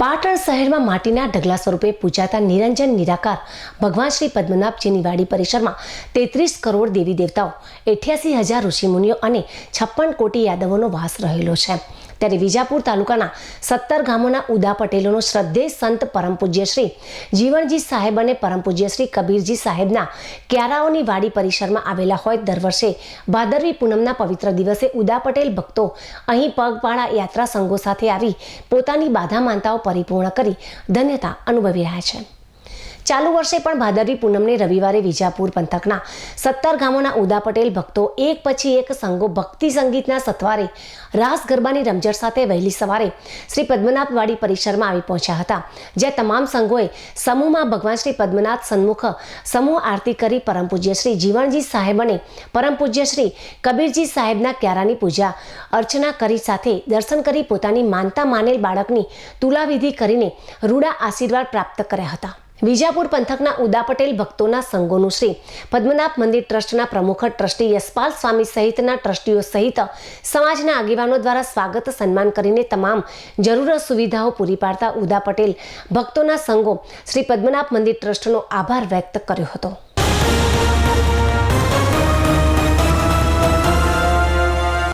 પાટણ શહેરમાં માટીના ઢગલા સ્વરૂપે પૂજાતા નિરંજન નિરાકાર ભગવાન શ્રી પદ્મનાભજીની વાડી પરિસરમાં તેત્રીસ કરોડ દેવી દેવતાઓ, એઠ્યાસી હજાર ઋષિમુનિઓ અને છપ્પન કોટી યાદવોનો વાસ રહેલો છે. ત્યારે વિજાપુર તાલુકાના સત્તર ગામોના ઉદા પટેલોનો શ્રદ્ધેય સંત પરમ પૂજ્ય શ્રી જીવણજી સાહેબ અને પરમ પૂજ્ય શ્રી કબીરજી સાહેબના ક્યારાઓની વાડી પરિસરમાં આવેલા હોય દર વર્ષે ભાદરવી પૂનમના પવિત્ર દિવસે ઉદા પટેલ ભક્તો અહીં પગપાળા યાત્રા સંઘો સાથે આવી પોતાની બાધા માનતાઓ પરિપૂર્ણ કરી ધન્યતા અનુભવી રહ્યા છે. ચાલુ વર્ષે પણ ભાદરવી પૂનમને રવિવારે વિજાપુર પંથકના સત્તર ગામોના ઉદા પટેલ ભક્તો એક પછી એક સંઘો ભક્તિ સંગીતના સત્વારે રાસ ગરબાની રમઝટ સાથે વહેલી સવારે શ્રી પદ્મનાથવાડી પરિસરમાં આવી પહોંચ્યા હતા, જ્યાં તમામ સંઘોએ સમૂહમાં ભગવાન શ્રી પદ્મનાથ સન્મુખ સમૂહ આરતી કરી પરમ પૂજ્ય શ્રી જીવણજી સાહેબ અને પરમ પૂજ્ય શ્રી કબીરજી સાહેબના ક્યારાની પૂજા અર્ચના કરી સાથે દર્શન કરી પોતાની માનતા માનેલ બાળકની તુલાવિધિ કરીને રૂડા આશીર્વાદ પ્રાપ્ત કર્યા હતા. વિજાપુર પંથકના ઉદા પટેલ ભક્તોના સંઘોનું શ્રી પદ્મનાભ મંદિર ટ્રસ્ટના પ્રમુખ ટ્રસ્ટી યશપાલ સ્વામી સહિતના ટ્રસ્ટીઓ સહિત સમાજના આગેવાનો દ્વારા સ્વાગત સન્માન કરીને તમામ જરૂર સુવિધાઓ પૂરી પાડતા ઉદા પટેલ ભક્તોના સંઘો શ્રી પદ્મનાભ મંદિર ટ્રસ્ટનો આભાર વ્યક્ત કર્યો હતો.